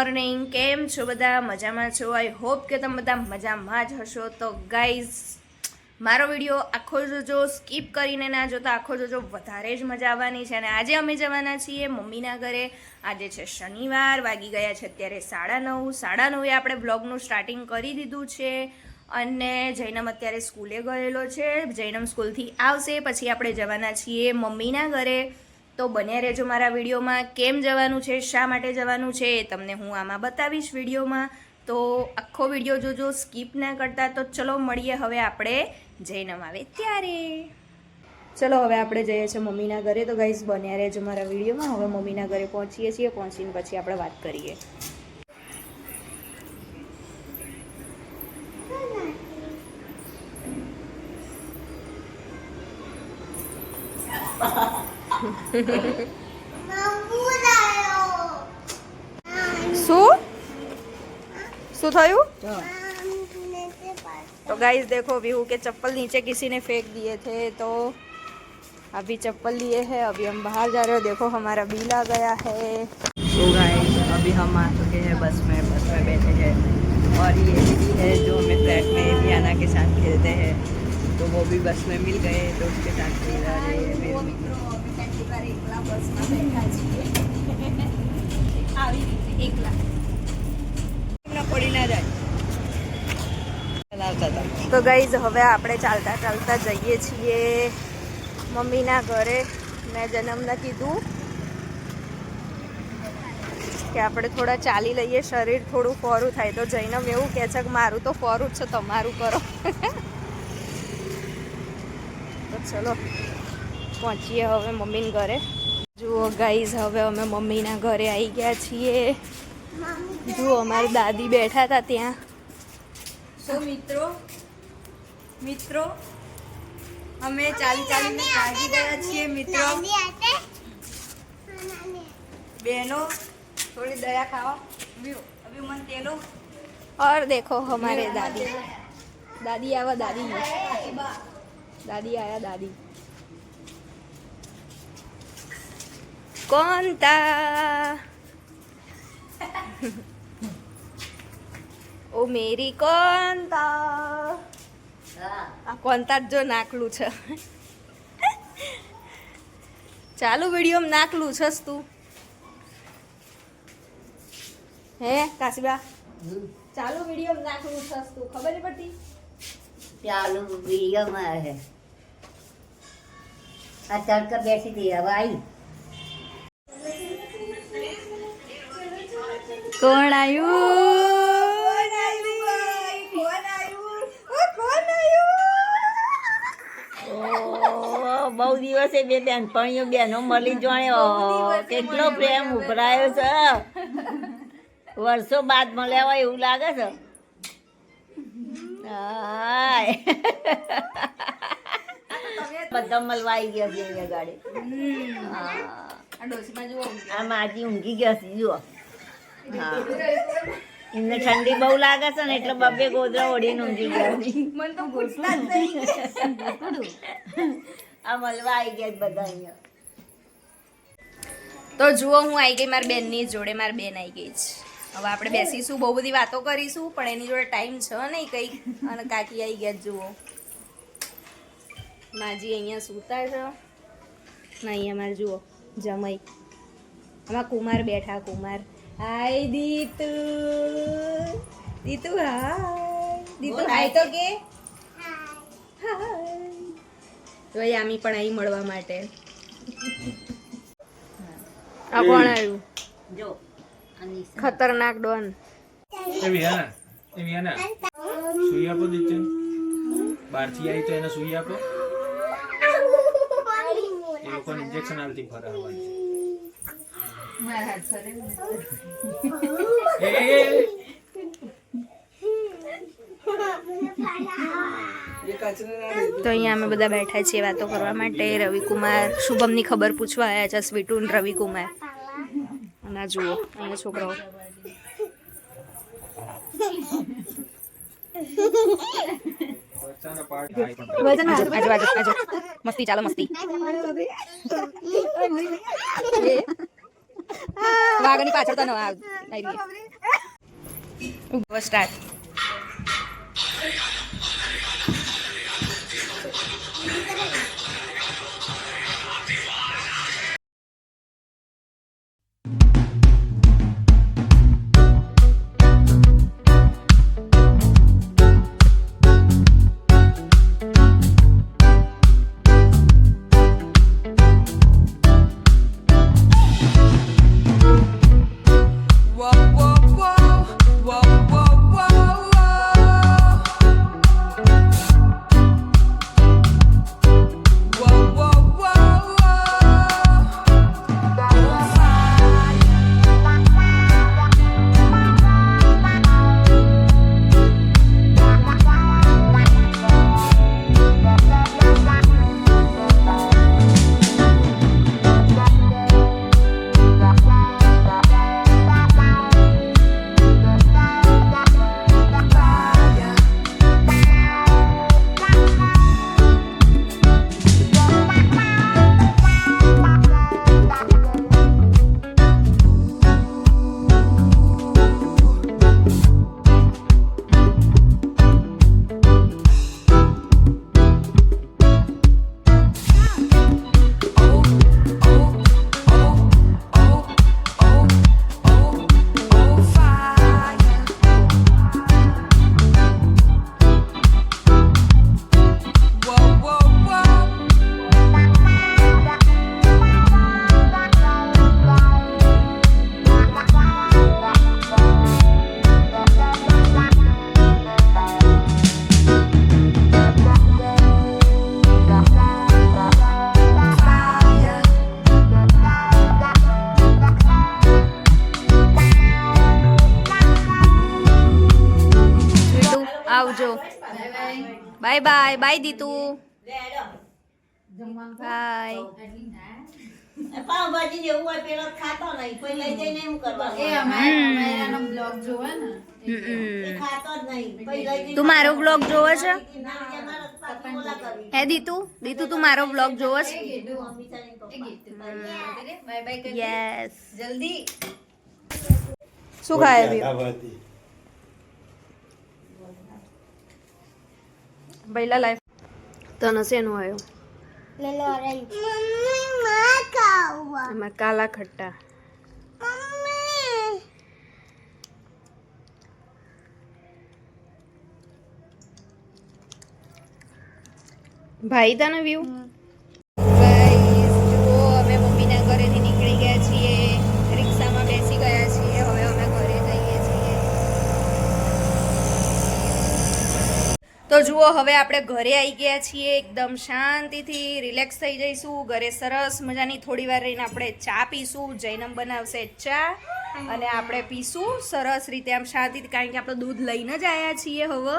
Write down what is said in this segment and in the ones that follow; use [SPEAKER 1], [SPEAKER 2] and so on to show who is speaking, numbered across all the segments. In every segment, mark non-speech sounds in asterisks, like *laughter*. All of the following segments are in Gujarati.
[SPEAKER 1] મોર્નિંગ કેમ છો બધા? મજામાં છો? આઈ હોપ કે તમે બધા મજામાં જ હશો. તો ગાઈઝ મારો વીડિયો આખો જોજો સ્કીપ કરીને ના જોતા, આખો જોજો. વધારે જ મજા આવવાની છે. અને આજે અમે જવાના છીએ મમ્મીના ઘરે. આજે છે શનિવાર, વાગી ગયા છે અત્યારે સાડા નવ. સાડા નવે આપણે બ્લોગનું સ્ટાર્ટિંગ કરી દીધું છે. અને જૈનમ અત્યારે સ્કૂલે ગયેલો છે. જૈનમ સ્કૂલથી આવશે. પછી આપણે જવાના છીએ મમ્મીના ઘરે. તો બન્યા રહેજો મારા વિડીયોમાં. કેમ જવાનું છે? શા માટે જવાનું છે? એ તમને હું આમાં બતાવીશ વિડીયોમાં. તો આખો વીડિયો જોજો, સ્કીપ ના કરતા. તો ચલો મળીએ હવે આપણે જૈનમ આવે ત્યારે. ચલો હવે આપણે જઈએ છીએ મમ્મીના ઘરે. તો ગાઈઝ બન્યા રહેજો મારા વિડીયોમાં. હવે મમ્મીના ઘરે પહોંચીએ છીએ. પહોંચીને પછી આપણે વાત કરીએ. શું શું થયું तो गाइस देखो व्यू के चप्पल नीचे किसी ने फेंक दिए थे तो अभी चप्पल लिए हैं अभी हम बाहर जा रहे हो देखो हमारा बिल आ गया है
[SPEAKER 2] तो गाइस अभी हम आ चुके हैं बस में बस में बैठे हैं और ये दीदी है जो हमें फ्लैट में लियाना के साथ खेलते हैं तो वो भी बस में मिल गए तो उसके साथ खेल रहे हैं એકલા બસમાં બેઠા છીએ. આવી રીતે એકલા.
[SPEAKER 1] તો ગઈઝ હવે આપણે ચાલતા ચાલતા જઈએ છીએ મમ્મીના ઘરે. મેં જન્મને કીધું કે આપણે થોડા ચાલી લઈએ, શરીર થોડું ફોરું થાય. તો જૈનમ એવું કહે છે કે મારું તો ફોરું જ છે, તમારું કરો. તો ચલો. પહોંચીએ હવે મમ્મીના ઘરે જુઓ ગાઈઝ હવે અમે મમ્મીના ઘરે આવી ગયા છીએ જુઓ અમારી દાદી બેઠા હતા ત્યાં
[SPEAKER 2] સો મિત્રો મિત્રો અમે ચાલી ચાલીને થાકી ગયા છીએ મિત્રો બહેનો થોડી દયા ખાવા અભી અભી મન તેલો
[SPEAKER 1] और देखो हमारे दादी दादी आवा दादी दादी आया दादी कौन था ओ मेरी कौन था આ કોનતા જ જો નાકલું છે ચાલુ વિડીયોમાં નાકલું છસ તું હે કાશીબા ચાલુ વિડીયોમાં નાકલું છસ તું ખબર નહીં પડતી
[SPEAKER 3] ચાલુ વિડીયોમાં છે આ તડકા બેસી હતી હવે આવી
[SPEAKER 1] કોણ આવ્યું
[SPEAKER 3] બહુ દિવસે બે બેનપણીઓ બેનો મળી જોણ્યો કેટલો પ્રેમ ઉભરાયો છે. વર્ષો બાદ મળ્યા હોય એવું લાગે છે. બધા મળવા આવી ગયા છે અહીંયા ગાડી. આ માજી ઊંઘી ગયા છે જુઓ. હા. એમને ઠંડી બહુ લાગે છે ને એટલે બબે ગોદરા ઓઢીને ઊંઘી ગયા આ મળવા આવી ગયા છે બધા અહીંયા.
[SPEAKER 1] તો જુઓ હું આવી ગઈ મારી બેનની જોડે મારી બેન આવી ગઈ છે. હવે આપણે બેસીશું બહુ બધી વાતો કરીશું પણ એની જોડે ટાઈમ છે નહીં કંઈક. અને કાકી આવી ગયા જુઓ. માજી અહીંયા સૂતા છે. ને અહીંયા મારે જુઓ જમાઈ. આમાં કુમાર બેઠા કુમાર. હાય દીતુ દીતુ હા દીતુ હાય તો કે? હાય તો યામી આમી પણ અહીં મળવા માટે. *laughs* આ કોણ આવ્યું
[SPEAKER 3] જો
[SPEAKER 1] ખતરનાક ડોન.
[SPEAKER 4] એવી હા એવી હા સુઈ આપો દીચે બહારથી આવી તો એને સુઈ આપો. *laughs* એ લોકોને ઇન્જેક્શન આલતી ફરે આવવાની એ, એ, એ,
[SPEAKER 1] તો અહીંયા અમે બધા બેઠા છીએ વાતો કરવા માટે રવિકુમાર શુભમની ખબર પૂછવા આવ્યા છે સ્વીટુન રવિકુમાર અને આ જુઓ અહીંયા છોકરાઓ
[SPEAKER 4] બચ્ચાના પાર્ટ આઈ પણ
[SPEAKER 1] આજુ આજુ આજુ આજુ મસ્તી ચાલો મસ્તી વાઘની પાછળ તને સ્ટાર્ટ. બાય બાય બાય દીતુ. બાય.
[SPEAKER 3] પાવભાજી જેવું હોય પેલો ખાતો નહીં કોઈ લઈ જઈને શું કરવાનું એ ખાતો જ નહીં. કોઈ લઈ જઈને
[SPEAKER 1] તું મારો બ્લોગ જોવો છે. હે દીતુ? દીતુ તું મારો બ્લોગ જોવો છે? યસ જલ્દી. શું ખાય પહેલા લાઈફ તને શેનું આવ્યો? એમાં કાલા ખટ્ટા. ભાઈ તને વ્યૂ જુઓ અમે મમ્મીના ઘરેથી નીકળી ગયા છીએ રિક્ષામાં બેસી ગયા છીએ હવે અમે ઘરે જઈએ છીએ જુઓ, હવે આપણે ઘરે આવી ગયા છીએ, એકદમ શાંતિથી રિલેક્સ થઈ જઈશું, ઘરે સરસ મજાની થોડી વાર રહીને આપણે ચા પીશું, જૈનમ બનાવશે ચા, અને આપણે પીશું સરસ રીતે, આમ શાંતિથી, કારણ કે આપણે દૂધ લઈને જ આવ્યા છીએ હવે.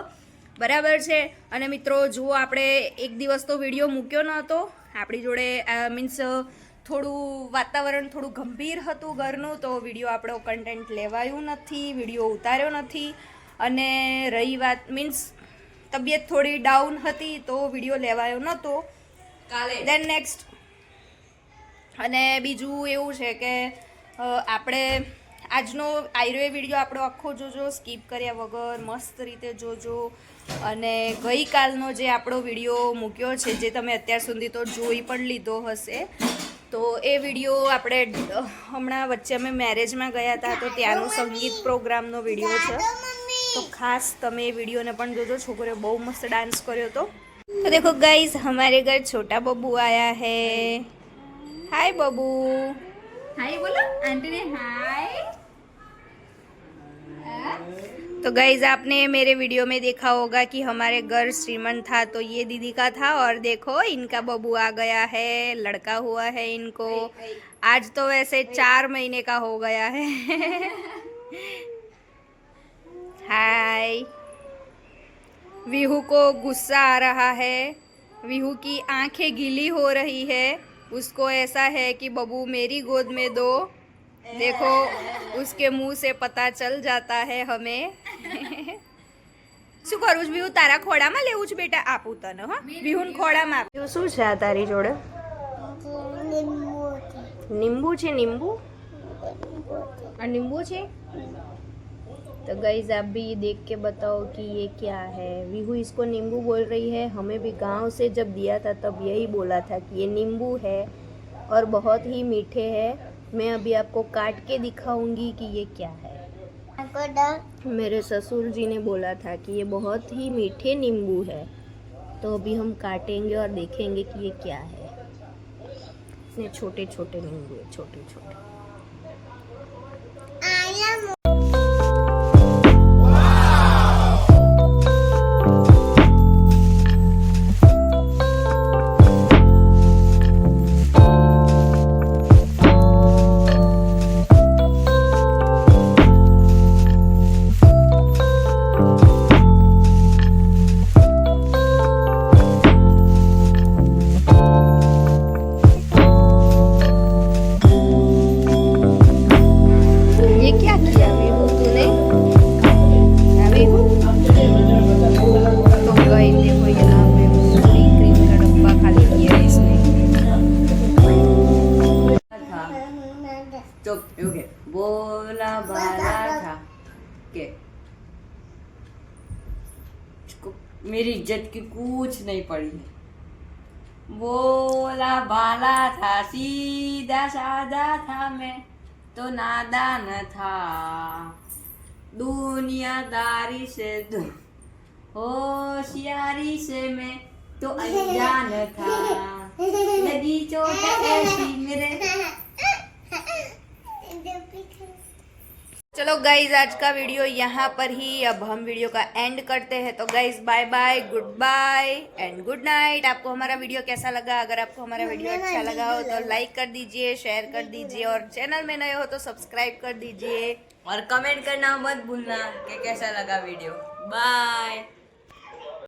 [SPEAKER 1] બરાબર છે? અને મિત્રો, જુઓ, આપણે એક દિવસ તો વીડિયો મૂક્યો નહોતો. આપણી જોડે મીન્સ, થોડું વાતાવરણ થોડું ગંભીર હતું ઘરનું, તો વીડિયો આપણો કન્ટેન્ટ લેવાયું નથી, વીડિયો ઉતાર્યો નથી. અને રહી વાત, મીન્સ તબિયત થોડી ડાઉન હતી તો વીડિયો લેવાયો નહોતો કાલે. દેન નેક્સ્ટ અને બીજું એવું છે કે આપણે આજનો આયુર્વે વીડિયો આપણો આખો જોજો સ્કીપ કર્યા વગર મસ્ત રીતે જોજો. અને ગઈકાલનો જે આપણો વીડિયો મૂક્યો છે જે તમે અત્યાર સુધી તો જોઈ પણ લીધો હશે તો એ વીડિયો આપણે હમણાં વચ્ચે અમે મેરેજમાં ગયા હતા તો ત્યાંનું સંગીત પ્રોગ્રામનો વીડિયો છે. તો ખાસ તમે એ વિડીયોને પણ જોજો છોકરીઓ બહુ મસ્ત ડાન્સ કર્યો હતો તો देखो गाइस हमारे घर छोटा बबू आया है हाय बबू हाय बोलो आंटी ने हाय तो गाइज आपने मेरे वीडियो में देखा होगा कि हमारे घर श्रीमंत था तो ये दीदी का था और देखो इनका बबू आ गया है लड़का हुआ है इनको आज तो वैसे चार महीने का हो गया है हाय विहू को गुस्सा आ रहा है विहू की आंखें गीली हो रही है उसको ऐसा है कि बबू मेरी गोद में दो देखो उसके मुंह से पता चल जाता है हमें શું કરું છું વિહુ તારા ખોડામાં લેવું છે બેટા આપું તને હા વિહુન ખોડામાં આપ શું છે આ તારી જોડે લીંબુ છે લીંબુ और नींबू छे तो गाइज़ आप भी ये देख के बताओ कि ये क्या है। विहू इसको नींबू बोल रही है। हमें भी गाँव से जब दिया था, तब यही बोला था कि ये नींबू है और बहुत ही मीठे है। मैं अभी आपको काट के दिखाऊँगी कि ये क्या है। मेरे ससुर जी ने बोला था कि ये बहुत ही मीठे नींबू है। तो अभी हम काटेंगे और देखेंगे कि ये क्या है। इसमें छोटे छोटे नींबू है छोटे छोटे
[SPEAKER 2] इसको मेरी इज़्ज़त की कुछ नहीं पड़ी। है बोला बाला था, सीधा साधा था मैं तो नादान था। दुनियादारी से दु- होशियारी से मैं तो अनजान था। लगी चोट ऐसी मेरे
[SPEAKER 1] चलो गाइज़ आज का वीडियो यहाँ पर ही अब हम वीडियो का एंड करते हैं। तो guys bye bye good bye and good night आपको हमारा वीडियो कैसा लगा? अगर आपको हमारा वीडियो अच्छा लगा हो तो लाइक कर दीजिए शेयर कर दीजिए और चैनल में नए हो तो सब्सक्राइब कर दीजिए।
[SPEAKER 2] और कमेंट करना मत भूलना कि कैसा लगा वीडियो बाय